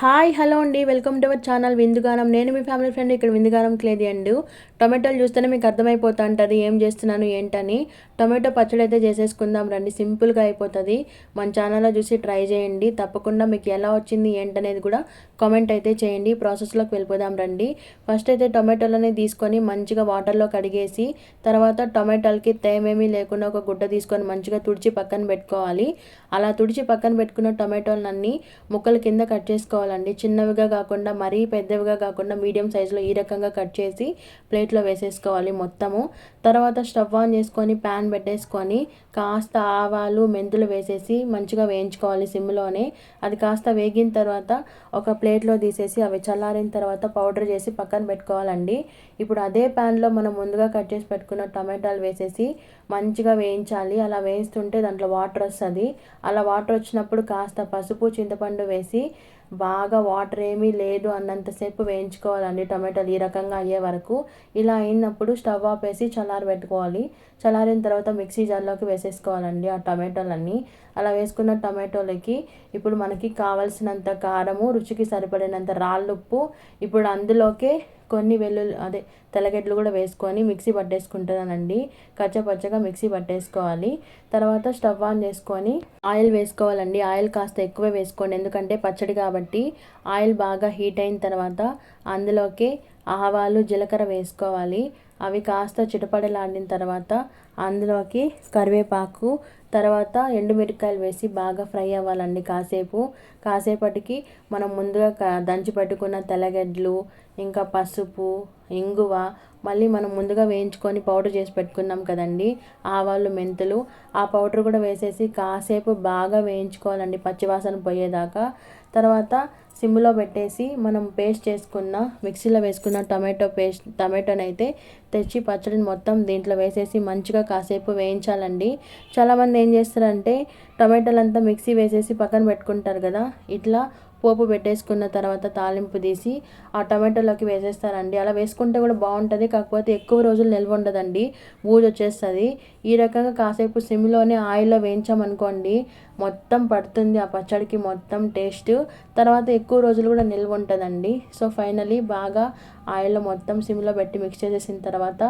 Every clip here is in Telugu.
హాయ్ హలో అండి. వెల్కమ్ టు అవర్ ఛానల్ విందుగానం నేను మీ ఫ్యామిలీ ఫ్రెండ్ ఇక్కడ విందుగానం క్లేది అండి. టొమాటోలు చూస్తేనే మీకు అర్థమైపోతా ఉంటుంది ఏం చేస్తున్నాను ఏంటని. టొమాటో పచ్చడి అయితే చేసేసుకుందాం రండి. సింపుల్గా అయిపోతుంది. మన ఛానల్లో చూసి ట్రై చేయండి. తప్పకుండా మీకు ఎలా వచ్చింది ఏంటనేది కూడా కామెంట్ అయితే చేయండి. ప్రాసెస్లోకి వెళ్ళిపోదాం రండి. ఫస్ట్ అయితే టొమాటోలని తీసుకొని మంచిగా వాటర్లో కడిగేసి తర్వాత టొమాటోలకి తేమేమీ లేకుండా ఒక గుడ్డ తీసుకొని మంచిగా తుడిచి పక్కన పెట్టుకోవాలి. అలా తుడిచి పక్కన పెట్టుకున్న టొమాటోలన్నీ ముక్కల కింద కట్ చేసుకోవాలి. చేసుకోవాలండి చిన్నవిగా కాకుండా మరీ పెద్దవిగా కాకుండా మీడియం సైజులో ఈ రకంగా కట్ చేసి ప్లేట్లో వేసేసుకోవాలి మొత్తము. తర్వాత స్టవ్ ఆన్ చేసుకొని ప్యాన్ పెట్టేసుకొని కాస్త ఆవాలు మెంతులు వేసేసి మంచిగా వేయించుకోవాలి సిమ్లోనే. అది కాస్త వేగిన తర్వాత ఒక ప్లేట్లో తీసేసి అవి చల్లారిన తర్వాత పౌడర్ చేసి పక్కన పెట్టుకోవాలండి. ఇప్పుడు అదే ప్యాన్లో మనం ముందుగా కట్ చేసి పెట్టుకున్న టమాటాలు వేసేసి మంచిగా వేయించాలి. అలా వేయిస్తుంటే దాంట్లో వాటర్ వస్తుంది. అలా వాటర్ వచ్చినప్పుడు కాస్త పసుపు చింతపండు వేసి బాగా వాటర్ ఏమీ లేదు అన్నంతసేపు వేయించుకోవాలండి టమాటాలు ఈ రకంగా అయ్యే వరకు. ఇలా అయినప్పుడు స్టవ్ ఆఫ్ వేసి చల్లారి పెట్టుకోవాలి. చల్లారిన తర్వాత మిక్సీ జార్లోకి వేసేసుకోవాలండి ఆ టమాటోలన్నీ. అలా వేసుకున్న టమాటోలకి ఇప్పుడు మనకి కావలసినంత కారము రుచికి సరిపడినంత రాళ్ళుప్పు ఇప్పుడు అందులోకే కొన్ని వెల్లుల్లి అదే తెల్లగడ్డలు కూడా వేసుకొని మిక్సీ పట్టేసుకుంటున్నానండి కచ్చపచ్చగా మిక్సీ పట్టేసుకోవాలి. తర్వాత స్టవ్ ఆన్ చేసుకొని ఆయిల్ వేసుకోవాలండి. ఆయిల్ కాస్త ఎక్కువ వేసుకోండి. ఎందుకంటే పచ్చడి కాబట్టి ఆయిల్ బాగా హీట్ అయిన తర్వాత అందులోకి ఆవాలు జీలకర్ర వేసుకోవాలి. అవి కాస్త చిటపడలాడిన తర్వాత అందులోకి కరివేపాకు తర్వాత ఎండుమిరపకాయలు వేసి బాగా ఫ్రై అవ్వాలండి కాసేపు. కాసేపటికి మనం ముందుగా దంచి పెట్టుకున్న తెల్లగడ్డలు ఇంకా పసుపు ఇంగువ మళ్ళీ మనం ముందుగా వేయించుకొని పౌడర్ చేసి పెట్టుకున్నాం కదండి ఆవాలు మెంతులు. ఆ పౌడర్ కూడా వేసేసి కాసేపు బాగా వేయించుకోవాలండి పచ్చివాసన పోయేదాకా. తర్వాత సిమ్లో పెట్టేసి మనం పేస్ట్ చేసుకున్న మిక్సీలో వేసుకున్న టమాటో పేస్ట్ టమాటోని అయితే తెచ్చి పచ్చడిని మొత్తం దీంట్లో వేసేసి మంచిగా కాసేపు వేయించాలండి. చాలామంది ఏం చేస్తారంటే టమాటోలు అంతా మిక్సీ వేసేసి పక్కన పెట్టుకుంటారు కదా ఇట్లా పోపు పెట్టేసుకున్న తర్వాత తాలింపు తీసి ఆ టమాటోలోకి వేసేస్తారండి. అలా వేసుకుంటే కూడా బాగుంటుంది కాకపోతే ఎక్కువ రోజులు నిల్వ ఉండదండి బూజు వచ్చేస్తుంది. ఈ రకంగా కాసేపు సిమ్లోనే ఆయిల్లో వేయించామనుకోండి మొత్తం పడుతుంది. ఆ పచ్చడికి మొత్తం టేస్ట్. తర్వాత ఎక్కువ రోజులు కూడా నిల్వ ఉంటుందండి. సో ఫైనలీ బాగా ఆయిల్లో మొత్తం సిమ్లో పెట్టి మిక్స్ చేసేసిన తర్వాత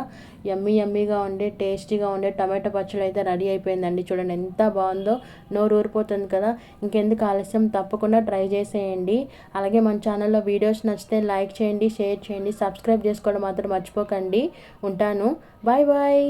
ఎమ్మీ ఎమ్మీగా ఉండే టేస్టీగా ఉండే టమాటో పచ్చడి అయితే రెడీ అయిపోయిందండి. చూడండి ఎంత బాగుందో. నోరు ఊరిపోతుంది కదా. ఇంకెందుకు ఆలస్యం? తప్పకుండా ట్రై చేసేయండి. అలాగే మన ఛానల్లో వీడియోస్ నచ్చితే లైక్ చేయండి షేర్ చేయండి సబ్స్క్రైబ్ చేసుకోవడం మాత్రం మర్చిపోకండి. ఉంటాను. Bye bye.